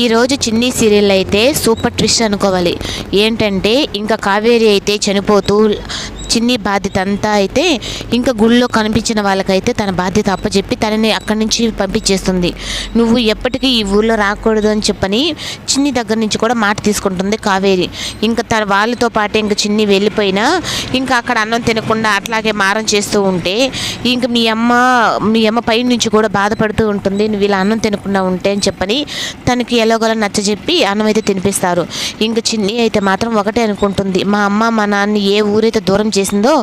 ఈరోజు చిన్ని సీరియల్ అయితే సూపర్ ట్విస్ట్ అనుకోవాలి. ఏంటంటే ఇంకా కావేరి అయితే చనిపోతూ చిన్ని బాధ్యత అంతా అయితే ఇంకా గుళ్ళో కనిపించిన వాళ్ళకైతే తన బాధ్యత అప్పచెప్పి తనని అక్కడి నుంచి పంపించేస్తుంది. నువ్వు ఎప్పటికీ ఈ ఊళ్ళో రాకూడదు అని చెప్పని చిన్ని దగ్గర నుంచి కూడా మాట తీసుకుంటుంది కావేరి. ఇంకా తన వాళ్ళతో పాటు ఇంకా చిన్ని వెళ్ళిపోయినా ఇంకా అక్కడ అన్నం తినకుండా అట్లాగే మారం చేస్తూ ఉంటే ఇంక మీ అమ్మ మీ అమ్మ పై నుంచి కూడా బాధపడుతూ ఉంటుంది. నువ్వు ఇలా అన్నం తినకుండా ఉంటే అని చెప్పని తనకి ఎలాగోలా నచ్చజెప్పి అన్నం అయితే తినిపిస్తారు. ఇంక చిన్ని అయితే మాత్రం ఒకటే అనుకుంటుంది. మా అమ్మ మా నాన్న ఏ ఊరైతే దూరం చేసిందో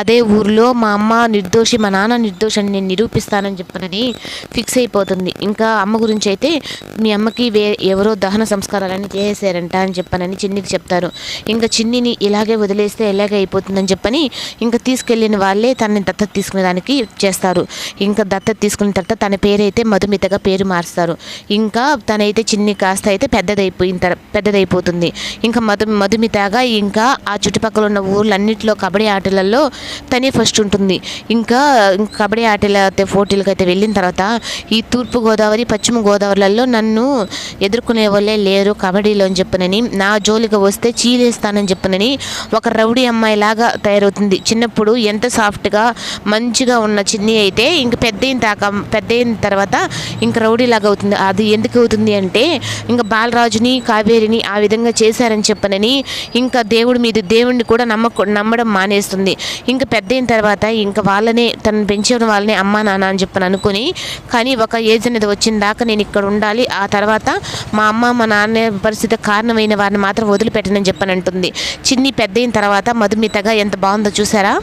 అదే ఊరిలో మా అమ్మ నిర్దోషి మా నాన్న నిర్దోషి అని నేను నిరూపిస్తానని చెప్పనని ఫిక్స్ అయిపోతుంది. ఇంకా అమ్మ గురించి అయితే మీ అమ్మకి వే ఎవరో దహన సంస్కారాలని చేసేసారంట అని చెప్పనని చిన్నికి చెప్తారు. ఇంకా చిన్నిని ఇలాగే వదిలేస్తే ఇలాగే అయిపోతుందని చెప్పని ఇంకా తీసుకెళ్ళిన వాళ్ళే తనని దత్తత తీసుకునేదానికి చేస్తారు. ఇంకా దత్తత తీసుకున్న తర్వాత తన పేరైతే మధుమితగా పేరు మారుస్తారు. ఇంకా తనైతే చిన్ని కాస్త అయితే పెద్దదైపోయిన పెద్దదైపోతుంది. ఇంకా మధు మధుమితగా ఇంకా ఆ చుట్టుపక్కల ఉన్న ఊర్లన్నింటిలో కబడ్డీ ఆటలలో తనే ఫస్ట్ ఉంటుంది. ఇంకా కబడ్డీ ఆటల అయితే పోటీలకు అయితే వెళ్ళిన తర్వాత ఈ తూర్పు గోదావరి పశ్చిమ గోదావరిలలో నన్ను ఎదుర్కొనే వాళ్ళే లేరు కబడ్డీలో అని చెప్పనని. నా జోలిగా వస్తే చీలేస్తానని చెప్పనని ఒక రౌడీ అమ్మాయి లాగా తయారవుతుంది. చిన్నప్పుడు ఎంత సాఫ్ట్గా మంచిగా ఉన్న చిన్ని అయితే ఇంక పెద్ద అయిన దాకా పెద్ద అయిన తర్వాత ఇంక రౌడీలాగా అవుతుంది. అది ఎందుకు అవుతుంది అంటే ఇంకా బాలరాజుని కావేరిని ఆ విధంగా చేశారని చెప్పనని. ఇంకా దేవుడి మీద దేవుడిని కూడా నమ్మ నమ్మడం మానేస్తుంది ఇంకా పెద్ద అయిన తర్వాత ఇంకా వాళ్ళనే తను పెంచిన వాళ్ళనే అమ్మా నాన్న అని చెప్పని అనుకుని కానీ ఒక ఏజ్ అనేది వచ్చిన దాకా నేను ఇక్కడ ఉండాలి. ఆ తర్వాత మా అమ్మ మా నాన్న పరిస్థితి కారణమైన వారిని మాత్రం వదిలిపెట్టనని చెప్పని అంటుంది. చిన్ని పెద్ద అయిన తర్వాత మధుమితగా ఎంత బాగుందో చూసారా?